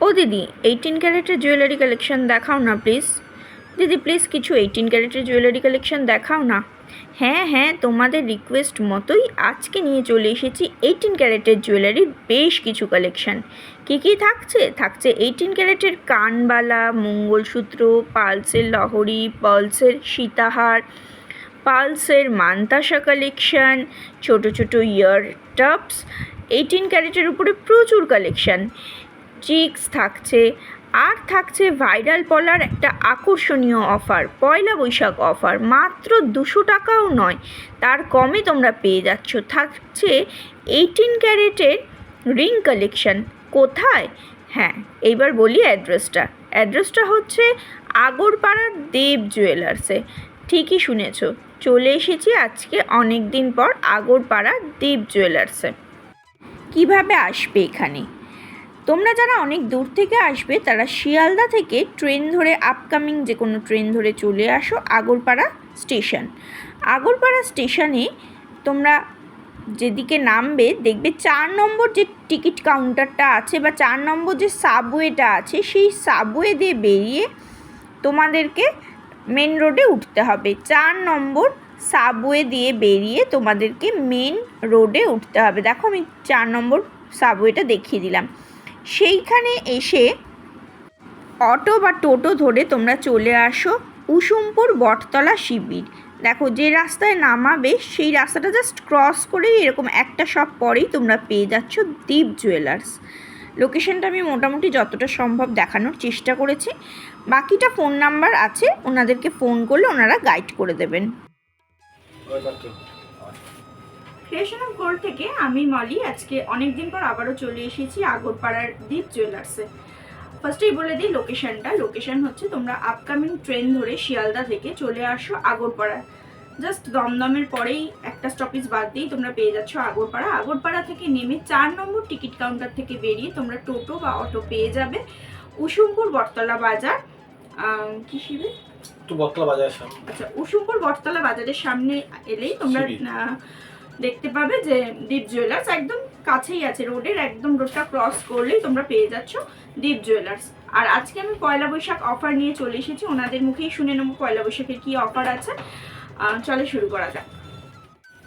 ও দিদি এইটিন ক্যারেটের jewellery collection দেখাও না প্লিজ দিদি প্লিজ কিছু এইটিন ক্যারেটের জুয়েলারি কালেকশন দেখাও না। হ্যাঁ হ্যাঁ তোমাদের রিকোয়েস্ট মতোই আজকে নিয়ে চলে এসেছি এইটিন ক্যারেটের জুয়েলারির বেশ কিছু কালেকশন কী কী থাকছে? থাকছে এইটিন ক্যারেটের কানবালা, মঙ্গলসূত্র, পালসের লহরি, পালসের সীতাহার, পালসের মান্তাসা কালেকশন ছোট ছোট ইয়ার টাপস এইটিন ক্যারেটের উপরে প্রচুর কালেকশন চিক্স থাকছে। আর থাকছে ভাইরাল পলার একটা আকর্ষণীয় অফার, পয়লা বৈশাখ অফার, মাত্র দুশো টাকাও নয়। তার কমে তোমরা পেয়ে যাচ্ছ। থাকছে এইটিন ক্যারেটের রিং কালেকশন। কোথায়? হ্যাঁ এইবার বলি অ্যাড্রেসটা। অ্যাড্রেসটা হচ্ছে আগরপাড়ার দেব জুয়েলার্সে ঠিকই শুনেছ। চলে এসেছি আজকে অনেক দিন পর আগরপাড়া দেব জুয়েলার্সে কীভাবে আসবে এখানে? তোমরা যারা অনেক দূর থেকে আসবে, তারা শিয়ালদা থেকে ট্রেন ধরে আপকামিং যে কোনো ট্রেন ধরে চলে আসো আগরপাড়া স্টেশন। আগরপাড়া স্টেশনে তোমরা যেদিকে নামবে, দেখবে চার নম্বর যে টিকিট কাউন্টারটা আছে বা চার নম্বর যে সাবওয়েটা আছে, সেই সাবওয়ে দিয়ে বেরিয়ে তোমাদেরকে মেন রোডে উঠতে হবে। চার নম্বর সাবওয়ে দিয়ে বেরিয়ে তোমাদেরকে মেন রোডে উঠতে হবে। দেখো আমি চার নম্বর সাবওয়েটা দেখিয়ে দিলাম। সেইখানে এসে অটো বা টোটো ধরে তোমরা চলে আসো কুসুমপুর বটতলা শিবির। দেখো, যে রাস্তায় নামাবে, সেই রাস্তাটা জাস্ট ক্রস করেই এরকম একটা শপ পরেই তোমরা পেয়ে যাচ্ছ দীপ জুয়েলার্স লোকেশনটা আমি মোটামুটি যতটা সম্ভব দেখানোর চেষ্টা করেছি। বাকিটা ফোন নাম্বার আছে, ওনাদেরকে ফোন করলে ওনারা গাইড করে দেবেন। ক্রিয়েশন অফ গোল্ড থেকে আমি মলি আজকে অনেক দিন পর আবারও চলে এসেছি আগরপাড়ার দীপ জুয়েলার্সে ফার্স্টেই বলে দিই লোকেশনটা লোকেশন হচ্ছে তোমরা আপকামিং ট্রেন ধরে শিয়ালদা থেকে চলে আসো আগরপাড়া। জাস্ট দমদমের পরেই একটা স্টপেজ বাদ দিয়েই তোমরা পেয়ে যাচ্ছ আগরপাড়া। আগরপাড়া থেকে নেমে চার নম্বর টিকিট কাউন্টার থেকে বেরিয়ে তোমরা টোটো বা অটো পেয়ে যাবে উসুমপুর বটতলা বাজার। কি শিবে? বটতলা বাজারের সামনে। আচ্ছা উসুমপুর বটতলা বাজারের সামনে এলেই তোমরা দেখতে পাবে যে দীপ জুয়েলার্স একদম কাছেই আছে রোডের, একদম রোডটা ক্রস করলেই তোমরা পেয়ে যাচ্ছ দীপ জুয়েলার্স আর আজকে আমি পয়লা বৈশাখ অফার নিয়ে চলে এসেছি, ওনাদের মুখেই শুনে নেব পয়লা বৈশাখের কি অফার আছে। চলে শুরু করা যাক।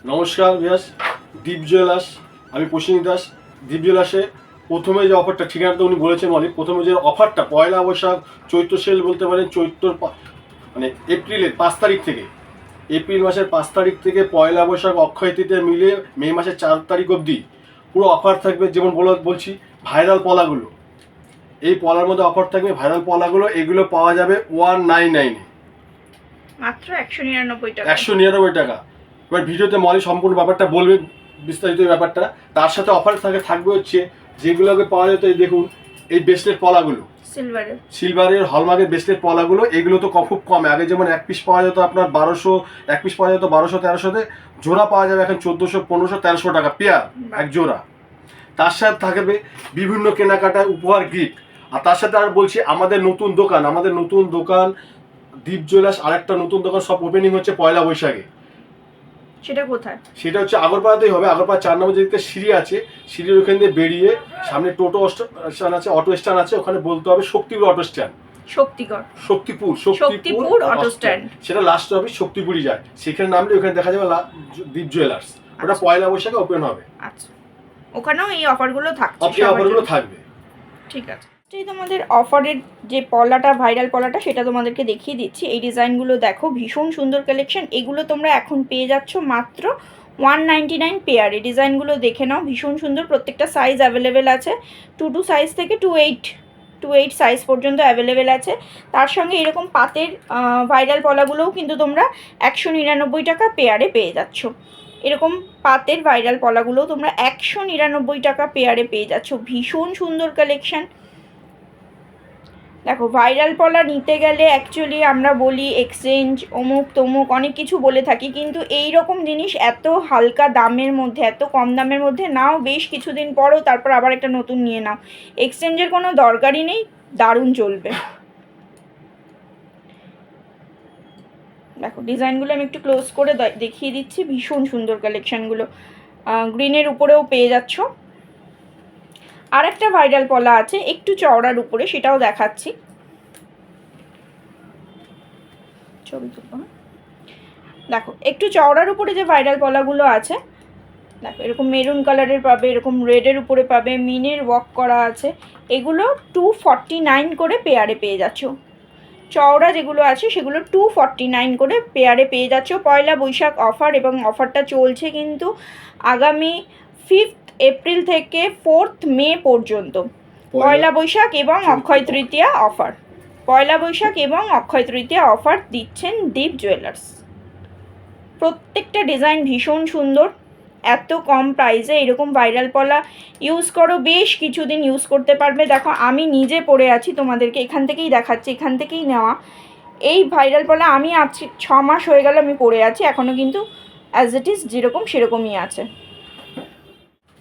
নমস্কার বিয়াস দীপ জুয়েলার্স আমি প্রসেন দাস। দীপ জুয়েলার্সে প্রথমে যে অফারটা ঠিকানাটা উনি বলেছেন অনেক প্রথমে যে অফারটা পয়লা বৈশাখ চৈত্র সেল বলতে পারেন, চৈত্র মানে এপ্রিলের পাঁচ তারিখ থেকে। এপ্রিল মাসের পাঁচ তারিখ থেকে পয়লা বৈশাখ অক্ষয় তৃতীয়া মিলে মে মাসের চার তারিখ অবধি পুরো অফার থাকবে যেমন বলো বলছি ভাইরাল পলাগুলো। এই পলার মধ্যে অফার থাকবে ভাইরাল পলাগুলো এগুলো পাওয়া যাবে ওয়ান নাইন নাইনে মাত্র একশো নিরানব্বই টাকা। একশো নিরানব্বই টাকা। এবার ভিডিওতে মলি সম্পূর্ণ ব্যাপারটা বলবে বিস্তারিত ব্যাপারটা। তার সাথে অফার থাকে থাকবে হচ্ছে যেগুলোকে পাওয়া যেত এই দেখুন এই ব্রেসলেট পলাগুলো। সিলভারের সিলভারের হলমার্কের ব্রেসলেট পলাগুলো এগুলো তো খুব কমে। আগে যেমন এক পিস পাওয়া যেত আপনার বারোশো এক পিস পাওয়া যেত বারোশো তেরোশোতে। জোড়া পাওয়া যাবে এখন চোদ্দোশো পনেরোশো তেরোশো টাকা পেয়ার এক জোড়া। তার সাথে থাকবে বিভিন্ন কেনাকাটা উপহার গিফট আর তার সাথে আর বলছি আমাদের নতুন দোকান আমাদের নতুন দোকান দীপ জুয়েলার্স আরেকটা নতুন দোকান সব ওপেনিং হচ্ছে পয়লা বৈশাখে। সেটা কোথায়? সেটা হচ্ছে আগরপাড়াতেই হবে। আগরপাড়া চার নম্বর যেদিকে সিঁড়ি আছে সিঁড়ির ওখান দিয়ে বেরিয়ে সামনে টোটো স্ট্যান্ড আছে অটো স্ট্যান্ড আছে ওখানে বলতে হবে Shaktipur auto stand. Shaktigarh. Shaktipur Shaktipur auto stand. সেটা লাস্ট অফিস শক্তিপুরই যায়। সেখানে নামলে ওখানে দেখা যাবে দীপ জুয়েলার্স ওটা আচ্ছা। পয়লা বৈশাখে ওপেন হবে। আচ্ছা। ওখানেও এই অফারগুলো থাকছে অফারগুলো থাকবে। ঠিক আছে। এই তোমাদের অফারের যে পলাটা ভাইরাল পলাটা, সেটা তোমাদেরকে দেখিয়ে দিচ্ছি। এই ডিজাইনগুলো দেখো, ভীষণ সুন্দর কালেকশন এগুলো তোমরা এখন পেয়ে যাচ্ছ মাত্র ওয়ান নাইনটি নাইন পেয়ার ডিজাইনগুলো দেখে নাও, ভীষণ সুন্দর। প্রত্যেকটা সাইজ অ্যাভেলেবেল আছে। টু টু সাইজ থেকে two eight two eight size পর্যন্ত অ্যাভেলেবেল আছে। তার সঙ্গে এরকম পাতের ভাইরাল পলাগুলোও কিন্তু তোমরা একশো নিরানব্বই টাকা পেয়ারে পেয়ে যাচ্ছ। এরকম পাতের ভাইরাল পলাগুলোও তোমরা একশো নিরানব্বই টাকা পেয়ারে পেয়ে যাচ্ছ। ভীষণ সুন্দর কালেকশন দেখো ভাইরাল পলা নিতে গেলে অ্যাকচুয়ালি আমরা বলি এক্সচেঞ্জ অমুক তমুক অনেক কিছু বলে থাকি, কিন্তু এই রকম জিনিস এত হালকা দামের মধ্যে, এত কম দামের মধ্যে, নাও বেশ কিছুদিন পরও তারপর আবার একটা নতুন নিয়ে নাও। এক্সচেঞ্জের কোনো দরকারই নেই, দারুণ চলবে। দেখো ডিজাইনগুলো আমি একটু ক্লোজ করে দেখিয়ে দিচ্ছি, ভীষণ সুন্দর কালেকশানগুলো গ্রিনের উপরেও পেয়ে যাচ্ছ। আর একটা ভাইরাল পলা আছে, একটু চওড়ার উপরে, সেটাও দেখাচ্ছি? দেখো, একটু চওড়ার উপরে যে ভাইরাল পলাগুলো আছে, দেখো, এরকম মেরুন কালারের পাবে, এরকম রেডের উপরে পাবে মিনের ওয়ার্ক করা আছে, এগুলো টু নাইন করে পেয়ারে পেয়ে যাচ্ছ। চওড়া যেগুলো আছে, সেগুলো টু নাইন করে পেয়ারে পেয়ে যাচ্ছ। পয়লা বৈশাখ অফার এবং অফারটা চলছে কিন্তু আগামী ফিফথ এপ্রিল থেকে ফোর্থ মে পর্যন্ত। পয়লা বৈশাখ এবং অক্ষয় তৃতীয়া অফার। পয়লা বৈশাখ এবং অক্ষয় তৃতীয়া অফার দিচ্ছেন দীপ জুয়েলার্স প্রত্যেকটা ডিজাইন ভীষণ সুন্দর। এত কম প্রাইসে এরকম ভাইরাল পলা ইউজ করো বেশ কিছুদিন ইউজ করতে পারবে। দেখো আমি নিজে পরে আছি তোমাদেরকে এখান থেকেই দেখাচ্ছি এখান থেকেই নেওয়া। এই ভাইরাল পলা আমি আছি ছ মাস হয়ে গেল আমি পরে আছি এখনও কিন্তু অ্যাজ ইট ইজ যেরকম সেরকমই আছে।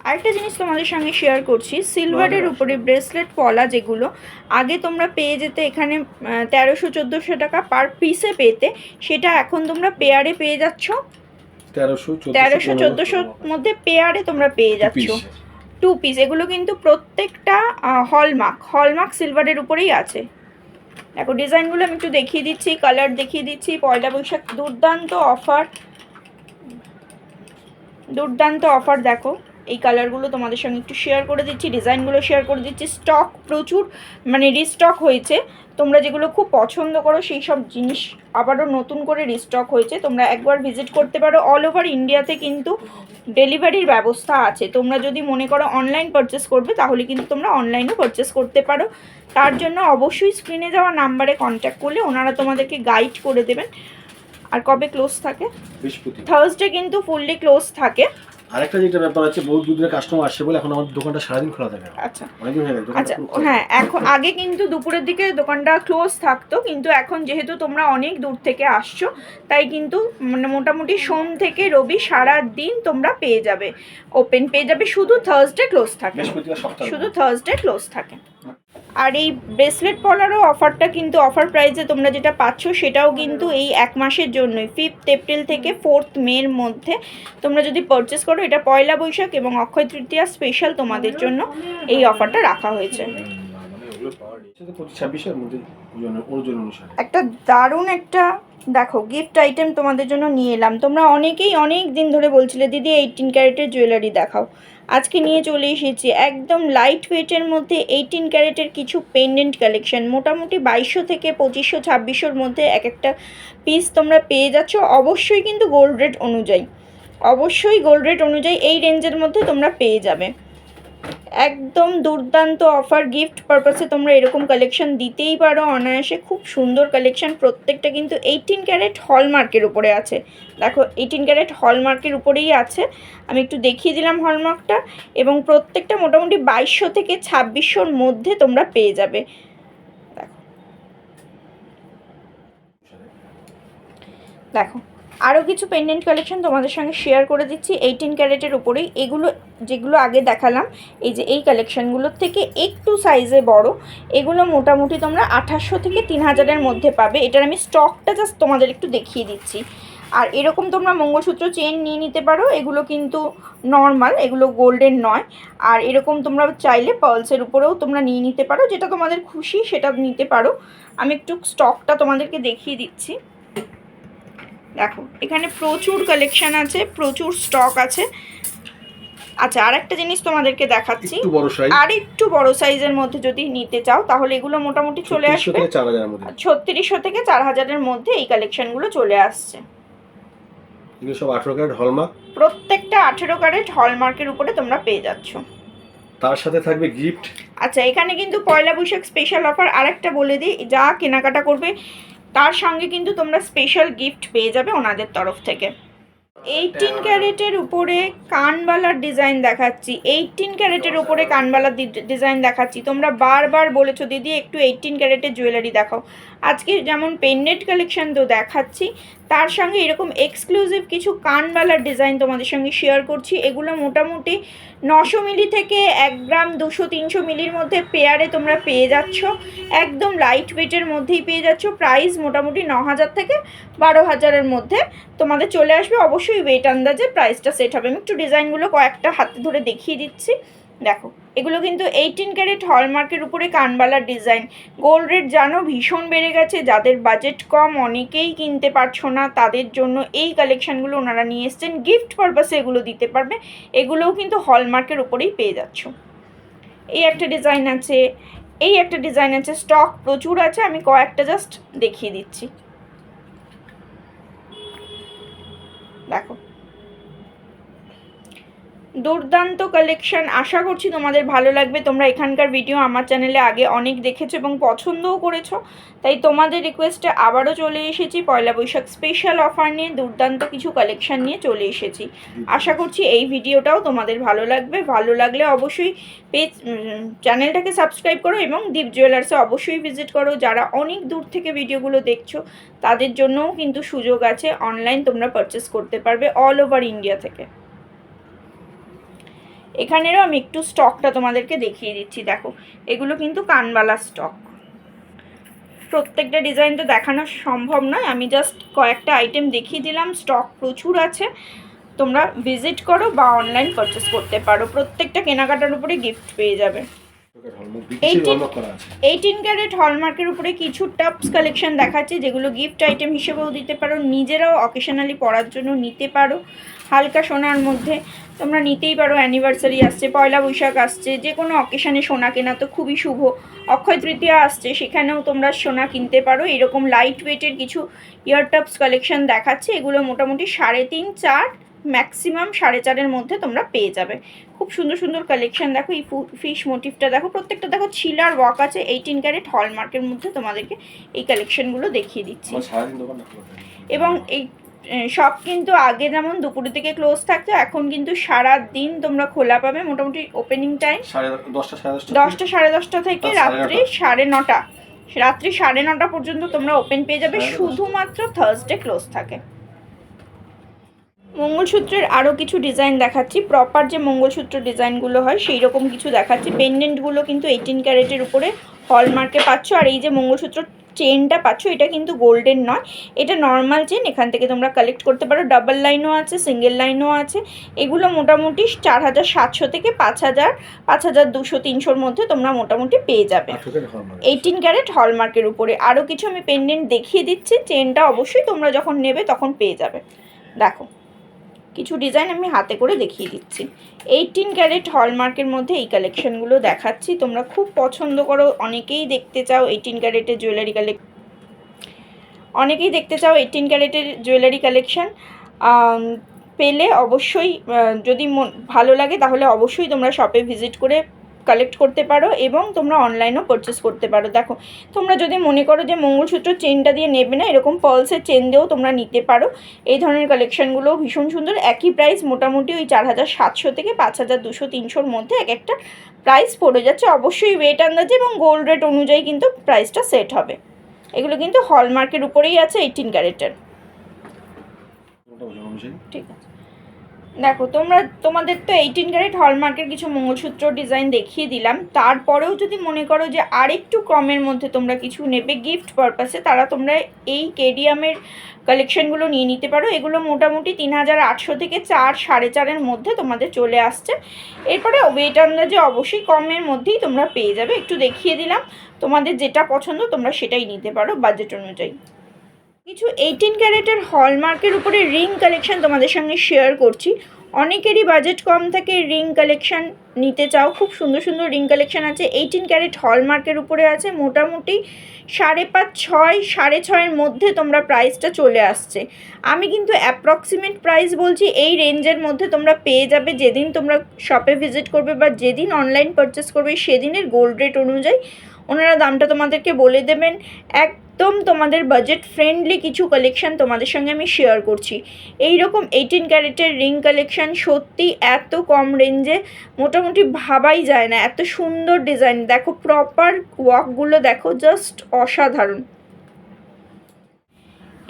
আরেকটা জিনিস তোমাদের সঙ্গে শেয়ার করছি সিলভারের উপরে ব্রেসলেট পলা যেগুলো আগে তোমরা পেয়ে যেতে এখানে তেরোশো চোদ্দোশো টাকা পার পিসে পেতে সেটা এখন তোমরা পেয়ারে পেয়ে যাচ্ছ। তেরোশো চোদ্দোশোর মধ্যে পেয়ারে তোমরা পেয়ে যাচ্ছ। টু পিস এগুলো কিন্তু প্রত্যেকটা হলমার্ক হলমার্ক সিলভারের উপরেই আছে। দেখো ডিজাইনগুলো আমি একটু দেখিয়ে দিচ্ছি কালার দেখিয়ে দিচ্ছি পয়লা বৈশাখ দুর্দান্ত অফার দুর্দান্ত অফার দেখো। এই কালারগুলো তোমাদের সঙ্গে একটু শেয়ার করে দিচ্ছি ডিজাইনগুলো শেয়ার করে দিচ্ছি। স্টক প্রচুর মানে রিস্টক হয়েছে। তোমরা যেগুলো খুব পছন্দ করো সেই সব জিনিস আবারও নতুন করে রিস্টক হয়েছে। তোমরা একবার ভিজিট করতে পারো। অল ওভার ইন্ডিয়াতে কিন্তু ডেলিভারির ব্যবস্থা আছে। তোমরা যদি মনে করো অনলাইন পারচেস করবে তাহলে কিন্তু তোমরা অনলাইনেও পারচেস করতে পারো। তার জন্য অবশ্যই স্ক্রিনে যাওয়া নাম্বারে কন্ট্যাক্ট করলে ওনারা তোমাদেরকে গাইড করে দেবেন। আর কবে ক্লোজ থাকে? থার্সডে কিন্তু ফুললি ক্লোজ থাকে। আরেকটা যেটা ব্যাপার আছে বহু দূরের কাস্টমার আসছে বলে এখন আমার দোকানটা সারাদিন খোলা থাকে আচ্ছা। অনেকদিন হয়ে গেল আচ্ছা হ্যাঁ এখন আগে কিন্তু দুপুরের দিকে দোকানটা ক্লোজ থাকতো কিন্তু এখন যেহেতু তোমরা অনেক দূর থেকে আসছো তাই কিন্তু মানে মোটামুটি সোম থেকে রবি সারা দিন তোমরা পেয়ে যাবে ওপেন পেয়ে যাবে শুধু থার্সডে ক্লোজ থাকে। শুধু থার্সডে ক্লোজ থাকে। আর এই ব্রেসলেট পলারও অফারটা কিন্তু অফার প্রাইসে তোমরা যেটা পাচ্ছ সেটাও কিন্তু এই এক মাসের জন্যই। ফিফথ এপ্রিল থেকে ফোর্থ মের মধ্যে তোমরা যদি পারচেস করো এটা পয়লা বৈশাখ এবং অক্ষয় তৃতীয়া স্পেশাল তোমাদের জন্য এই অফারটা রাখা হয়েছে। একটা দারুণ একটা দেখো গিফট আইটেম তোমাদের জন্য নিয়ে এলাম। তোমরা অনেকেই অনেক দিন ধরে বলছিলে, দিদি এইটিন ক্যারেটের জুয়েলারি দেখাও। আজকে নিয়ে চলে এসেছি একদম লাইট ওয়েটের মধ্যে এইটিন ক্যারেটের কিছু পেন্ডেন্ট কালেকশন মোটামুটি বাইশশো থেকে পঁচিশশো, ছাব্বিশশোর মধ্যে এক একটা পিস তোমরা পেয়ে যাচ্ছ। অবশ্যই কিন্তু গোল্ড রেট অনুযায়ী। অবশ্যই গোল্ড রেট অনুযায়ী এই রেঞ্জের মধ্যে তোমরা পেয়ে যাবে। একদম দুর্দান্ত অফার গিফট পারপাসে তোমরা এরকম কালেকশন দিতেই পারো অনায়াসে। খুব সুন্দর কালেকশন প্রত্যেকটা কিন্তু এইটিন ক্যারেট হলমার্কের উপরে আছে। দেখো এইটিন ক্যারেট হলমার্কের উপরেই আছে। আমি একটু দেখিয়ে দিলাম হলমার্কটা এবং প্রত্যেকটা মোটামুটি বাইশশো থেকে ছাব্বিশশোর মধ্যে তোমরা পেয়ে যাবে। দেখো। দেখো। আরও কিছু পেন্ডেন্ট কালেকশন তোমাদের সঙ্গে শেয়ার করে দিচ্ছি। এইটিন ক্যারেটের উপরেই এগুলো, যেগুলো আগে দেখালাম, এই যে এই কালেকশানগুলোর থেকে একটু সাইজে বড়, এগুলো মোটামুটি তোমরা আঠাশশো থেকে তিন হাজারের মধ্যে পাবে। এটার আমি স্টকটা জাস্ট তোমাদের একটু দেখিয়ে দিচ্ছি। আর এরকম তোমরা মঙ্গলসূত্র চেন নিয়ে নিতে পারো। এগুলো কিন্তু নর্মাল এগুলো গোল্ডের নয়। আর এরকম তোমরা চাইলে পার্লসের উপরেও তোমরা নিয়ে নিতে পারো। যেটা তোমাদের খুশি সেটা নিতে পারো। আমি একটু স্টকটা তোমাদেরকে দেখিয়ে দিচ্ছি। দেখো এখানে প্রচুর কালেকশন আছে প্রচুর স্টক আছে। আচ্ছা আর একটা জিনিস তোমাদেরকে দেখাচ্ছি। আর একটু বড় সাইজের মধ্যে যদি নিতে চাও তাহলে এগুলো মোটামুটি চলে আসবে। ছত্রিশশো থেকে চার হাজারের মধ্যে এই কালেকশনগুলো চলে আসছে। এগুলো সব আঠেরো ক্যারেট হলমার্ক প্রত্যেকটা আঠেরো ক্যারেট হলমার্কের উপরে তোমরা পেয়ে যাচ্ছ। তার সাথে থাকবে গিফট আচ্ছা এখানে কিন্তু পয়লা বৈশাখ স্পেশাল অফার আরেকটা বলে দিই যা কেনাকাটা করবে তার সঙ্গে কিন্তু তোমরা স্পেশাল গিফট পেয়ে যাবে ওনাদের তরফ থেকে। এইটিন ক্যারেটের উপরে কানবালার ডিজাইন দেখাচ্ছি। এইটিন ক্যারেটের উপরে কানবালার ডিজাইন দেখাচ্ছি। তোমরা বারবার বলেছ দিদি একটু এইটিন ক্যারেটের জুয়েলারি দেখাও। আজকে যেমন পেন্ডেন্ট কালেকশন তো দেখাচ্ছি, তার সঙ্গে এরকম এক্সক্লুসিভ কিছু কানবালার ডিজাইন তোমাদের সঙ্গে শেয়ার করছি। এগুলো মোটামুটি নশো মিলি থেকে এক গ্রাম দুশো তিনশো মিলির মধ্যে পেয়ারে তোমরা পেয়ে যাচ্ছ। একদম লাইট ওয়েটের মধ্যেই পেয়ে যাচ্ছ। প্রাইস মোটামুটি ন হাজার থেকে বারো হাজারের মধ্যে তোমাদের চলে আসবে। অবশ্যই ওয়েট আন্দাজে প্রাইসটা সেট হবে। আমি একটু ডিজাইনগুলো কয়েকটা হাতে ধরে দেখিয়ে দিচ্ছি। দেখো, এগুলো কিন্তু এইটিন ক্যারেট হলমার্কের উপরে কানবালার ডিজাইন গোল্ড রেট জানো, ভীষণ বেড়ে গেছে। যাদের বাজেট কম, অনেকেই কিনতে পারছ না। তাদের জন্য এই কালেকশানগুলো ওনারা নিয়ে এসছেন। গিফট পারপাসে এগুলো দিতে পারবে। এগুলোও কিন্তু হলমার্কের উপরেই পেয়ে যাচ্ছ। এই একটা ডিজাইন আছে। এই একটা ডিজাইন আছে। স্টক প্রচুর আছে। আমি কয়েকটা জাস্ট দেখিয়ে দিচ্ছি। দেখো দুর্দান্ত কালেকশন আশা করছি তোমাদের ভালো লাগবে। তোমরা এখানকার ভিডিও আমার চ্যানেলে আগে অনেক দেখেছ এবং পছন্দও করেছ। তাই তোমাদের রিকোয়েস্টে আবারও চলে এসেছি। পয়লা বৈশাখ স্পেশাল অফার নিয়ে দুর্দান্ত কিছু কালেকশন নিয়ে চলে এসেছি। আশা করছি এই ভিডিওটাও তোমাদের ভালো লাগবে। ভালো লাগলে অবশ্যই পেজ চ্যানেলটাকে সাবস্ক্রাইব করো এবং দীপ জুয়েলার্সে অবশ্যই ভিজিট করো। যারা অনেক দূর থেকে ভিডিওগুলো দেখছ, তাদের জন্যও কিন্তু সুযোগ আছে। অনলাইন তোমরা পারচেস করতে পারবে অল ওভার ইন্ডিয়া থেকে। এখানেরও আমি একটু স্টকটা তোমাদেরকে দেখিয়ে দিচ্ছি, দেখো। এগুলো কিন্তু কানবালা স্টক প্রত্যেকটা ডিজাইন তো দেখানো সম্ভব নয়, আমি জাস্ট কয়েকটা আইটেম দেখিয়ে দিলাম স্টক প্রচুর আছে। তোমরা ভিজিট করো বা অনলাইন পারচেস করতে পারো, প্রত্যেকটা কেনাকাটার উপরে গিফট পেয়ে যাবে। এইটিন ক্যারেট হলমার্কের উপরে কিছু টাপস কালেকশন দেখাচ্ছে যেগুলো গিফট আইটেম হিসেবেও দিতে পারো নিজেরাও অকেশনালি পরার জন্য নিতে পারো হালকা সোনার মধ্যে। তোমরা নিতেই পারো অ্যানিভার্সারি আসছে পয়লা বৈশাখ আসছে যে কোনো অকেশানে সোনা কেনা তো খুবই শুভ। অক্ষয় তৃতীয়া আসছে সেখানেও তোমরা সোনা কিনতে পারো। এরকম লাইট ওয়েটের কিছু ইয়ারটাপস কালেকশন দেখাচ্ছে এগুলো মোটামুটি সাড়ে তিন চার ম্যাক্সিমাম সাড়ে চারের মধ্যে তোমরা পেয়ে যাবে। খুব সুন্দর সুন্দর কালেকশন দেখো এই ফিশ মোটিভটা দেখো প্রত্যেকটা দেখো ছিলার ওয়াক আছে এইটিন ক্যারেট হলমার্কের মধ্যে তোমাদেরকে এই কালেকশনগুলো দেখিয়ে দিচ্ছি। এবং এই সব কিন্তু আগে যেমন দুপুরের থেকে ক্লোজ থাকতো এখন কিন্তু সারা দিন তোমরা খোলা পাবে মোটামুটি ওপেনিং টাইম দশটা সাড়ে দশটা দশটা সাড়ে দশটা থেকে রাত্রি সাড়ে নটা। রাত্রি সাড়ে নটা পর্যন্ত তোমরা ওপেন পেয়ে যাবে শুধুমাত্র থার্সডে ক্লোজ থাকে। মঙ্গলসূত্রের আরও কিছু ডিজাইন দেখাচ্ছি। প্রপার যে মঙ্গলসূত্র ডিজাইনগুলো হয় সেই রকম কিছু দেখাচ্ছি। পেন্ডেন্টগুলো কিন্তু এইটিন ক্যারেটের উপরে হলমার্কে পাচ্ছ। আর এই যে মঙ্গলসূত্র চেনটা পাচ্ছ এটা কিন্তু গোল্ডেন নয়। এটা নর্মাল চেন এখান থেকে তোমরা কালেক্ট করতে পারো। ডাবল লাইনও আছে সিঙ্গেল লাইনও আছে। এগুলো মোটামুটি চার হাজার সাতশো থেকে পাঁচ হাজার পাঁচ হাজার দুশো তিনশোর মধ্যে তোমরা মোটামুটি পেয়ে যাবে। এইটিন ক্যারেট হলমার্কের উপরে। আরও কিছু আমি পেন্ডেন্ট দেখিয়ে দিচ্ছি। চেনটা অবশ্যই তোমরা যখন নেবে তখন পেয়ে যাবে। দেখো। কিছু ডিজাইন আমি হাতে করে দেখিয়ে দিচ্ছি। এইটিন ক্যারেট হলমার্কের মধ্যে এই কালেকশানগুলো দেখাচ্ছি। তোমরা খুব পছন্দ করো, অনেকেই দেখতে চাও এইটিন ক্যারেটের জুয়েলারি কালেক অনেকেই দেখতে চাও এইটিন ক্যারেটের জুয়েলারি কালেকশান পেলে অবশ্যই যদি ভালো লাগে তাহলে অবশ্যই তোমরা শপে ভিজিট করে কালেক্ট করতে পারো এবং তোমরা অনলাইনেও পারচেস করতে পারো। দেখো, তোমরা যদি মনে করো যে মঙ্গলসূত্র চেনটা দিয়ে নেবে না, এরকম পার্লসের চেন দিয়েও তোমরা নিতে পারো। এই ধরনের কালেকশানগুলোও ভীষণ সুন্দর। একই প্রাইস মোটামুটি ওই চার হাজার সাতশো থেকে পাঁচ হাজার দুশো তিনশোর মধ্যে এক একটা প্রাইস পড়ে যাচ্ছে। অবশ্যই ওয়েট আন্দাজে এবং গোল্ড রেট অনুযায়ী কিন্তু প্রাইসটা সেট হবে। এগুলো কিন্তু হলমার্কের উপরেই আছে এইটিন ক্যারেটের ঠিক আছে। দেখো, তোমরা, তোমাদের তো এইটিন ক্যারেট হলমার্কের কিছু মঙ্গলসূত্র ডিজাইন দেখিয়ে দিলাম। তারপরেও যদি মনে করো যে আরেকটু কমের মধ্যে তোমরা কিছু নেবে গিফট পারপাসে তারা তোমরা এই কেডিয়ামের কালেকশনগুলো নিয়ে নিতে পারো। এগুলো মোটামুটি তিন হাজার আটশো থেকে চার, সাড়ে চারের মধ্যে তোমাদের চলে আসছে। এরপরে ওয়েট আন্দাজে অবশ্যই কমের মধ্যেই তোমরা পেয়ে যাবে। একটু দেখিয়ে দিলাম, তোমাদের যেটা পছন্দ তোমরা সেটাই নিতে পারো বাজেট অনুযায়ী। কিছু এইটিন ক্যারেটের হলমার্কের উপরে রিং কালেকশন তোমাদের সঙ্গে শেয়ার করছি। অনেকেরই বাজেট কম থাকে রিং কালেকশন নিতে চাও। খুব সুন্দর সুন্দর রিং কালেকশন আছে। এইটিন ক্যারেট হলমার্কের উপরে আছে। মোটামুটি সাড়ে পাঁচ, ছয়, সাড়ে ছয়ের মধ্যে তোমরা প্রাইসটা চলে আসছে। আমি কিন্তু অ্যাপ্রক্সিমেট প্রাইস বলছি, এই রেঞ্জের মধ্যে তোমরা পেয়ে যাবে। যেদিন তোমরা শপে ভিজিট করবে বা যেদিন অনলাইন পারচেস করবে, সেদিনের গোল্ড রেট অনুযায়ী ওনারা দামটা তোমাদেরকে বলে দেবেন। একদম তোমাদের বাজেট ফ্রেন্ডলি কিছু কালেকশান তোমাদের সঙ্গে আমি শেয়ার করছি। এই রকম এইটিন ক্যারেটের রিং কালেকশান সত্যি এত কম রেঞ্জে মোটামুটি ভাবাই যায় না। এত সুন্দর ডিজাইন দেখো প্রপার ওয়াকগুলো দেখো জাস্ট অসাধারণ।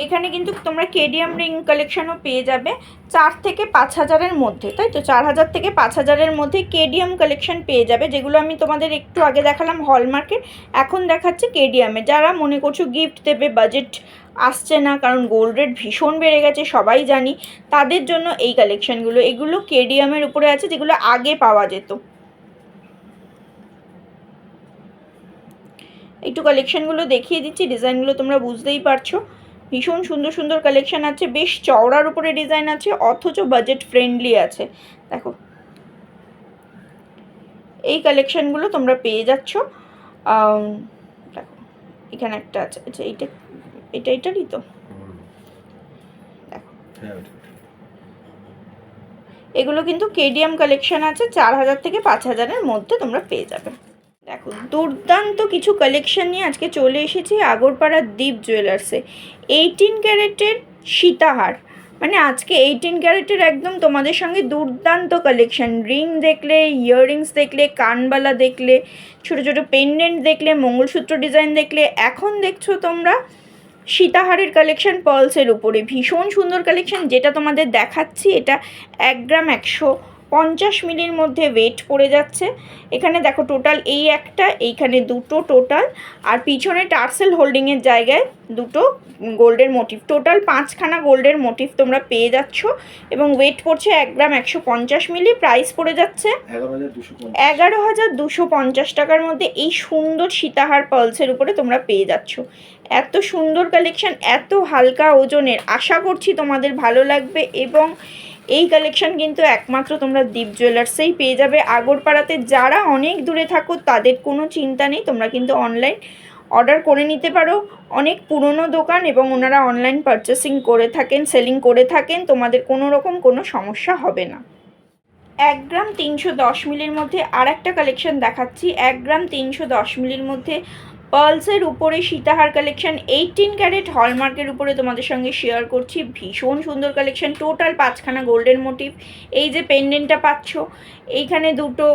এখানে কিন্তু তোমরা কেডিএম রিং কালেকশানও পেয়ে যাবে চার থেকে পাঁচ হাজারের মধ্যে, তাই তো? চার হাজার থেকে পাঁচ হাজারের মধ্যে কেডিএম কালেকশান পেয়ে যাবে, যেগুলো আমি তোমাদের একটু আগে দেখালাম হলমার্কের এখন দেখাচ্ছি কেডিএমে যারা মনে করছ গিফট দেবে বাজেট আসছে না, কারণ গোল্ড রেট ভীষণ বেড়ে গেছে, সবাই জানি, তাদের জন্য এই কালেকশানগুলো এগুলো কেডিএমের উপরে আছে, যেগুলো আগে পাওয়া যেত। একটু কালেকশানগুলো দেখিয়ে দিচ্ছি ডিজাইনগুলো তোমরা বুঝতেই পারছ। ভীষণ সুন্দর সুন্দর কালেকশান আছে, বেশ চওড়ার উপরে ডিজাইন আছে, অথচ বাজেট ফ্রেন্ডলি আছে। দেখো। এই কালেকশানগুলো তোমরা পেয়ে যাচ্ছ। দেখো, এখানে একটা আছে। আচ্ছা এইটা, এটা এটারই তো। এগুলো কিন্তু কেডিএম কালেকশন আছে, চার হাজার থেকে পাঁচ হাজারের মধ্যে তোমরা পেয়ে যাবে। দেখো, দুর্দান্ত কিছু কালেকশন নিয়ে আজকে চলে এসেছি আগরপাড়ার দ্বীপ জুয়েলার্সে এইটিন ক্যারেটের সীতাহার। মানে আজকে এইটিন ক্যারেটের একদম তোমাদের সঙ্গে দুর্দান্ত কালেকশন রিং দেখলে ইয়াররিংস দেখলে, কানবালা দেখলে, ছোটো ছোটো পেন্ডেন্ট দেখলে, মঙ্গলসূত্র ডিজাইন দেখলে, এখন দেখছ তোমরা সীতাহারের কালেকশন পার্লসের উপরে। ভীষণ সুন্দর কালেকশন যেটা তোমাদের দেখাচ্ছি, এটা এক গ্রাম একশো পঞ্চাশ মিলির মধ্যে ওয়েট পড়ে যাচ্ছে। এখানে দেখো টোটাল এই একটা, এইখানে দুটো টোটাল আর পিছনে টার্সেল হোল্ডিংয়ের জায়গায় দুটো গোল্ডের মোটিভ টোটাল পাঁচখানা গোল্ডের মোটিভ তোমরা পেয়ে যাচ্ছ, এবং ওয়েট পড়ছে এক গ্রাম একশো পঞ্চাশ মিলি প্রাইস পড়ে যাচ্ছে এগারো হাজার দুশো পঞ্চাশ। টাকার মধ্যে এই সুন্দর সীতাহার পালসের উপরে তোমরা পেয়ে যাচ্ছ। এত সুন্দর কালেকশন এত হালকা ওজনের, আশা করছি তোমাদের ভালো লাগবে, এবং এই কালেকশন কিন্তু একমাত্র তোমরা দীপ জুয়েলার্সেই পেয়ে যাবে। আগরপাড়াতে যারা অনেক দূরে থাকো, তাদের কোনো চিন্তা নেই, তোমরা কিন্তু অনলাইন অর্ডার করে নিতে পারো। অনেক পুরনো দোকান এবং ওনারা অনলাইন পারচেসিং করে থাকেন সেলিং করে থাকেন, তোমাদের কোনো রকম কোনো সমস্যা হবে না। এক গ্রাম তিনশো দশ মিলির মধ্যে আর একটা কালেকশন দেখাচ্ছি। এক গ্রাম তিনশো দশ মিলির মধ্যে পার্লসের উপরে সীতাহার কালেকশন এইটিন ক্যারেট হলমার্কের উপরে তোমাদের সঙ্গে শেয়ার করছি। ভীষণ সুন্দর কালেকশন টোটাল পাঁচখানা গোল্ডেন মোটিভ এই যে পেন্ডেন্টটা পাচ্ছ, এইখানে দুটো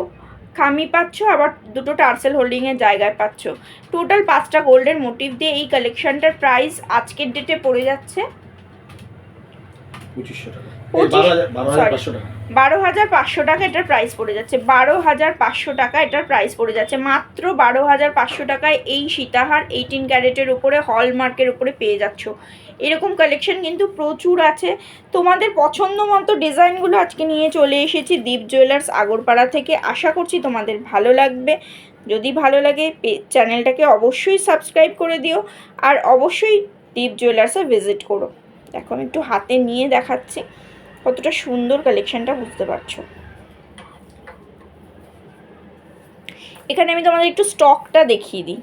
খামি পাচ্ছ, আবার দুটো টার্সেল হোল্ডিংয়ের জায়গায় পাচ্ছ। টোটাল পাঁচটা গোল্ডেন মোটিভ দিয়ে এই কালেকশনটার প্রাইস আজকের ডেটে পড়ে যাচ্ছে পঁচিশশো টাকা। বারো হাজার পাঁচশো টাকা। এটার প্রাইস পড়ে যাচ্ছে। বারো হাজার পাঁচশো টাকা এটার প্রাইস পড়ে যাচ্ছে। মাত্র বারো হাজার পাঁচশো টাকায় এই সীতাহার এইটিন ক্যারেটের উপরে হলমার্কের উপরে পেয়ে যাচ্ছ। এরকম কালেকশন কিন্তু প্রচুর আছে। তোমাদের পছন্দ মতো ডিজাইনগুলো আজকে নিয়ে চলে এসেছি দীপ জুয়েলার্স আগরপাড়া থেকে। আশা করছি তোমাদের ভালো লাগবে। যদি ভালো লাগে চ্যানেলটাকে অবশ্যই সাবস্ক্রাইব করে দিও। আর অবশ্যই দীপ জুয়েলার্সে ভিজিট করো। আমি একটু হাতে নিয়ে দেখাচ্ছি। কতটা সুন্দর কালেকশনটা বুঝতে পারছ। এখানে আমি তোমাদের একটু স্টকটা দেখিয়ে দিই।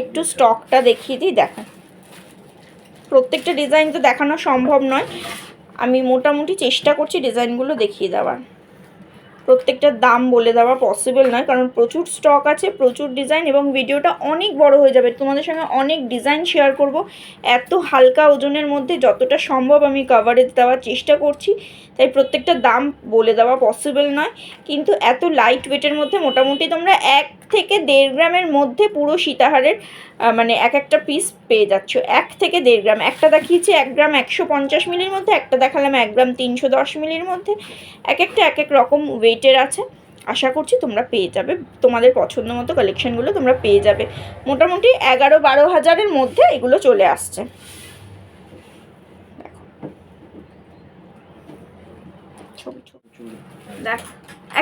একটু স্টকটা দেখিয়ে দিই, দেখো। প্রত্যেকটা ডিজাইন তো দেখানো সম্ভব নয়। আমি মোটামুটি চেষ্টা করছি ডিজাইনগুলো দেখিয়ে দেওয়ার। প্রত্যেকটার দাম বলে দেওয়া পসিবল নয়, কারণ প্রচুর স্টক আছে, প্রচুর ডিজাইন এবং ভিডিওটা অনেক বড় হয়ে যাবে। তোমাদের সঙ্গে অনেক ডিজাইন শেয়ার করব। এত হালকা ওজনের মধ্যে যতটা সম্ভব আমি কাভারেজ দেওয়ার চেষ্টা করছি। তাই প্রত্যেকটা দাম বলে দেওয়া পসিবল নয়। কিন্তু এত লাইট ওয়েটের মধ্যে মোটামুটি তোমরা এক থেকে দেড় গ্রামের মধ্যে পুরো সীতাহারের মানে এক একটা পিস পেয়ে যাচ্ছ। এক থেকে দেড় গ্রাম। একটা দেখিয়েছি এক গ্রাম একশো পঞ্চাশ মিলির মধ্যে, একটা দেখালাম এক গ্রাম তিনশো দশ মিলির মধ্যে। এক একটা এক এক রকম ওয়েটের আছে। আশা করছি তোমরা পেয়ে যাবে। তোমাদের পছন্দ মতো কালেকশনগুলো তোমরা পেয়ে যাবে। মোটামুটি এগারো বারো হাজারের মধ্যে এগুলো চলে আসছে। দেখো।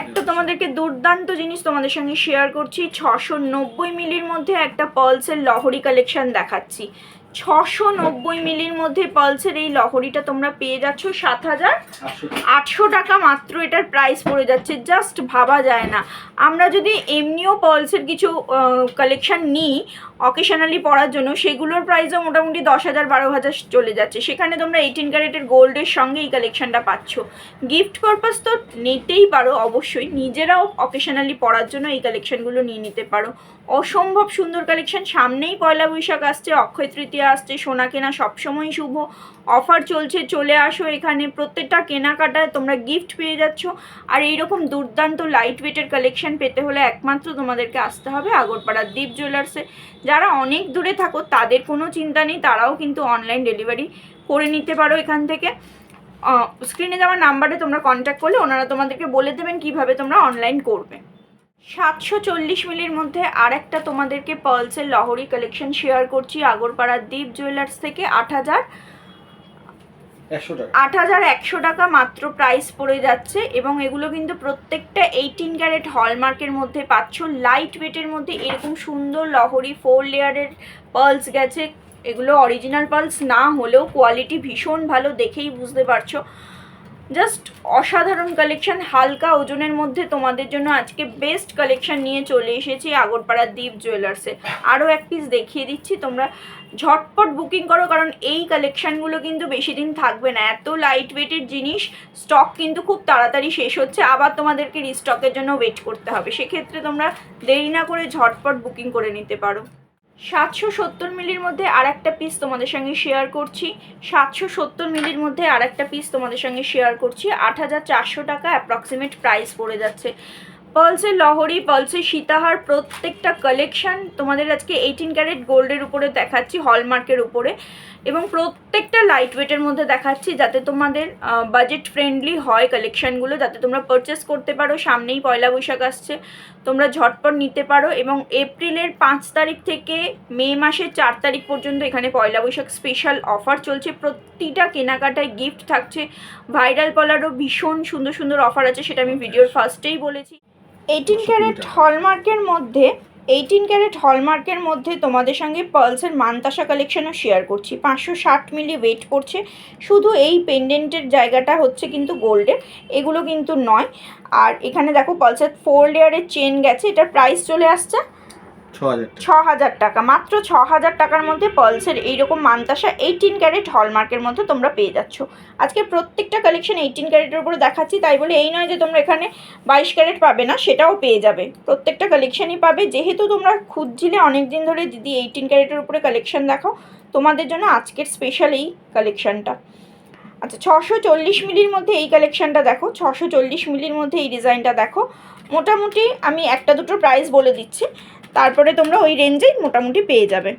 একটা তোমাদেরকে দুর্দান্ত জিনিস তোমাদের সঙ্গে শেয়ার করছি। ছশো নব্বই মিলির মধ্যে একটা পালসের লহরি কালেকশন দেখাচ্ছি। ছশো নব্বই মিলির মধ্যে পালসের এই লহরিটা তোমরা পেয়ে যাচ্ছ সাত হাজার আটশো টাকা মাত্র এটার প্রাইস পড়ে যাচ্ছে। জাস্ট ভাবা যায় না। আমরা যদি এমনিও পার্লসের কিছু কালেকশান নিই অকেশনালি পরার জন্য, সেগুলোর প্রাইসও মোটামুটি দশ হাজার বারো হাজার চলে যাচ্ছে। সেখানে তোমরা এইটিন ক্যারেটের গোল্ডের সঙ্গে এই কালেকশানটা পাচ্ছ। গিফট পারপাস তো নিতেই পারো অবশ্যই। নিজেরাও অকেশনালি পরার জন্য এই কালেকশানগুলো নিয়ে নিতে পারো। অসম্ভব সুন্দর কালেকশন সামনেই পয়লা বৈশাখ আসছে, অক্ষয় তৃতীয়া আসছে, সোনা কেনা সবসময় শুভ। অফার চলছে, চলে আসো এখানে। প্রত্যেকটা কেনাকাটায় তোমরা গিফট পেয়ে যাচ্ছ। আর এইরকম দুর্দান্ত লাইট ওয়েটের কালেকশন পেতে হলে একমাত্র তোমাদেরকে আসতে হবে আগরপাড়ার দ্বীপ জুয়েলার্সে যারা অনেক দূরে থাকো, তাদের কোনো চিন্তা নেই, তারাও কিন্তু অনলাইন ডেলিভারি করে নিতে পারো এখান থেকে। স্ক্রিনে দেওয়া নাম্বারে তোমরা কন্ট্যাক্ট করলে, ওনারা তোমাদেরকে বলে দেবেন কীভাবে তোমরা অনলাইন করবে। সাতশো চল্লিশ মিলির মধ্যে আর একটা তোমাদেরকে পার্লসের লহরি কালেকশন শেয়ার করছি আগরপাড়ার দ্বীপ জুয়েলার্স থেকে আট হাজার। আট হাজার একশো টাকা মাত্র প্রাইস পড়ে যাচ্ছে এবং এগুলো কিন্তু প্রত্যেকটা এইটিন ক্যারেট হলমার্কের মধ্যে পাচ্ছ। লাইট ওয়েটের মধ্যে এরকম সুন্দর লহরি ফোর লেয়ারের পার্লস গেছে। এগুলো অরিজিনাল পার্লস না হলেও কোয়ালিটি ভীষণ ভালো দেখেই বুঝতে পারছ। জাস্ট অসাধারণ কালেকশন হালকা ওজনের মধ্যে তোমাদের জন্য আজকে বেস্ট কালেকশন নিয়ে চলে এসেছি আগরপাড়া দ্বীপ জুয়েলার্সে আরও এক পিস দেখিয়ে দিচ্ছি, তোমরা ঝটপট বুকিং করো, কারণ এই কালেকশানগুলো কিন্তু বেশি দিন থাকবে না। এত লাইট ওয়েটের জিনিস স্টক কিন্তু খুব তাড়াতাড়ি শেষ হচ্ছে, আবার তোমাদেরকে রিস্টকের জন্য ওয়েট করতে হবে। সেক্ষেত্রে তোমরা দেরি না করে ঝটপট বুকিং করে নিতে পারো। সাতশো সত্তর মিলির মধ্যে আর একটা পিস তোমাদের সঙ্গে শেয়ার করছি। সাতশো সত্তর মিলির মধ্যে আর একটা পিস তোমাদের সঙ্গে শেয়ার করছি। আট হাজার চারশো টাকা অ্যাপ্রক্সিমেট প্রাইস পড়ে যাচ্ছে। পালসের লহরি পালসের সীতাহার প্রত্যেকটা কালেকশান তোমাদের আজকে এইটিন ক্যারেট গোল্ডের উপরে দেখাচ্ছি হলমার্কের উপরে। এবং প্রত্যেকটা লাইট ওয়েটের মধ্যে দেখাচ্ছি যাতে তোমাদের বাজেট ফ্রেন্ডলি হয় কালেকশানগুলো যাতে তোমরা পারচেস করতে পারো। সামনেই পয়লা বৈশাখ আসছে তোমরা ঝটপট নিতে পারো। এবং এপ্রিলের পাঁচ তারিখ থেকে মে মাসের চার তারিখ পর্যন্ত এখানে পয়লা বৈশাখ স্পেশাল অফার চলছে। প্রতিটা কেনাকাটায় গিফট থাকছে। ভাইরাল পলারও ভীষণ সুন্দর সুন্দর অফার আছে সেটা আমি ভিডিওর ফার্স্টেই বলেছি। এইটিন ক্যারেট হলমার্কের মধ্যে এইটিন ক্যারেট হলমার্কের মধ্যে তোমাদের সঙ্গে পার্লসের মানতাসা কালেকশনও শেয়ার করছি। পাঁচশো ষাট মিলি ওয়েট করছে। শুধু এই পেন্ডেন্টের জায়গাটা হচ্ছে কিন্তু গোল্ডের এগুলো কিন্তু নয়। আর এখানে দেখো পালসের ফোর লেয়ারের চেন গেছে এটার প্রাইস চলে আসছে ছ হাজার টাকা। মাত্র ছ হাজার টাকার মধ্যে পালসের এইরকম মানতাসা এইটিন ক্যারেট হলমার্কের মধ্যে তোমরা পেয়ে যাচ্ছ। আজকে প্রত্যেকটা কালেকশন এইটিন ক্যারেটের উপরে দেখাচ্ছি, তাই বলে এই নয় যে তোমরা এখানে বাইশ ক্যারেট পাবে না, সেটাও পেয়ে যাবে। প্রত্যেকটা কালেকশনই পাবে। যেহেতু তোমরা খুঁজছিলে অনেক দিন ধরে, দিদি এইটিন ক্যারেটের উপরে কালেকশন দেখাও। তোমাদের জন্য আজকের স্পেশাল এই কালেকশনটা আচ্ছা ছশো চল্লিশ মিলির মধ্যে এই কালেকশনটা দেখো। ছশো চল্লিশ মিলির মধ্যে এই ডিজাইনটা দেখো। মোটামুটি আমি একটা দুটো প্রাইস বলে দিচ্ছি। তারপরে তোমরা ওই রেঞ্জেই মোটামুটি পেয়ে যাবে।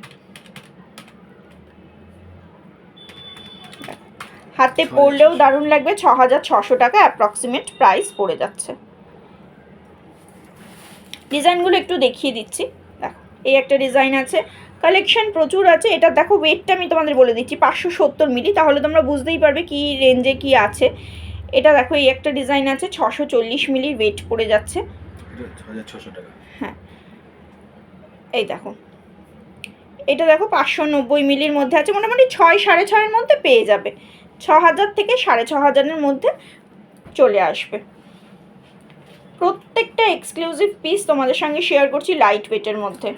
হাতে পড়লেও দারুণ লাগবে ছ হাজার ছশো টাকা অ্যাপ্রক্সিমেট প্রাইস পড়ে যাচ্ছে। ডিজাইনগুলো একটু দেখিয়ে দিচ্ছি। দেখো এই একটা ডিজাইন আছে কালেকশন প্রচুর আছে এটা দেখো ওয়েটটা আমি তোমাদের বলে দিচ্ছি পাঁচশো সত্তর মিলি তাহলে তোমরা বুঝতেই পারবে কি রেঞ্জে কি আছে। এটা দেখো এই একটা ডিজাইন আছে ছশো চল্লিশ মিলির ওয়েট পড়ে যাচ্ছে। হ্যাঁ এই দেখো। এটা দেখো পাঁচশো নব্বই মিলির মধ্যে আছে মোটামুটি ছয় সাড়ে ছয়ের মধ্যে পেয়ে যাবে। ছ হাজার থেকে সাড়ে ছ হাজারের মধ্যে চলে আসবে। প্রত্যেকটা এক্সক্লুসিভ পিস তোমাদের সঙ্গে শেয়ার করছি লাইট ওয়েটের মধ্যে।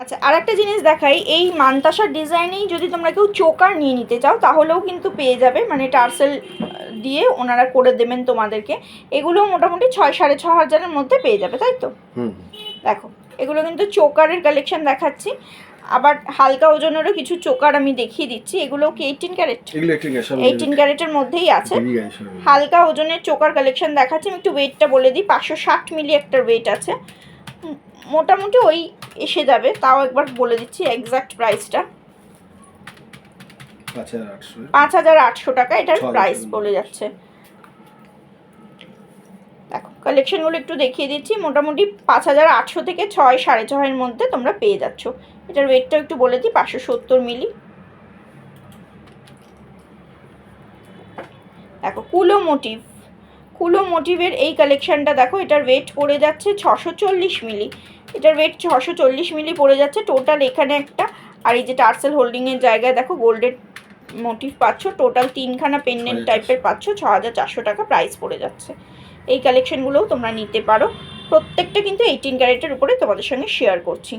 আচ্ছা আর একটা জিনিস দেখাই এই মানতাসার ডিজাইনেই যদি তোমরা কেউ চোকার নিয়ে নিতে চাও তাহলেও কিন্তু পেয়ে যাবে মানে টার্সেল দিয়ে ওনারা করে দেবেন তোমাদেরকে। এগুলো মোটামুটি ছয় সাড়ে ছ হাজারের মধ্যে পেয়ে যাবে তাই তো? হুম। দেখো এগুলো কিন্তু চোকারের কালেকশন দেখাচ্ছি। আবার হালকা ওজনেরও কিছু চোকার আমি দেখিয়ে দিচ্ছি। এগুলো কি এইটিন ক্যারেট এইটিন ক্যারেটের মধ্যেই আছে। হালকা ওজনের চোকার কালেকশন দেখাচ্ছি। আমি একটু ওয়েটটা বলে দিই। পাঁচশো ষাট মিলি একটা ওয়েট আছে। মোটামুটি ওই এসে যাবে। তাও একবার বলে দিচ্ছি এক্স্যাক্ট প্রাইসটা পাঁচ হাজার আটশো। টাকা এটার প্রাইস বলে যাচ্ছে। কালেকশনগুলো একটু দেখিয়ে দিচ্ছি। মোটামুটি পাঁচ হাজার আটশো থেকে ছয় সাড়ে ছয়ের মধ্যে তোমরা পেয়ে যাচ্ছ। এটার ওয়েটটা একটু বলে দিই পাঁচশো সত্তর মিলি দেখো কুলো মোটিভ কুলো মোটিভের এই কালেকশনটা দেখো এটার ওয়েট পড়ে যাচ্ছে ছশো চল্লিশ মিলি এটার ওয়েট ছশো চল্লিশ মিলি পড়ে যাচ্ছে টোটাল এখানে একটা। আর এই যে টার্সেল হোল্ডিংয়ের জায়গায় দেখো গোল্ডের মোটিভ পাচ্ছ। টোটাল তিনখানা পেন্ডেন্ট টাইপের পাচ্ছ ছ হাজার চারশো টাকা প্রাইস পড়ে যাচ্ছে। এই কালেকশনগুলোও তোমরা নিতে পারো। প্রত্যেকটা কিন্তু এইটিন ক্যারেটের উপরে তোমাদের সঙ্গে শেয়ার করছি।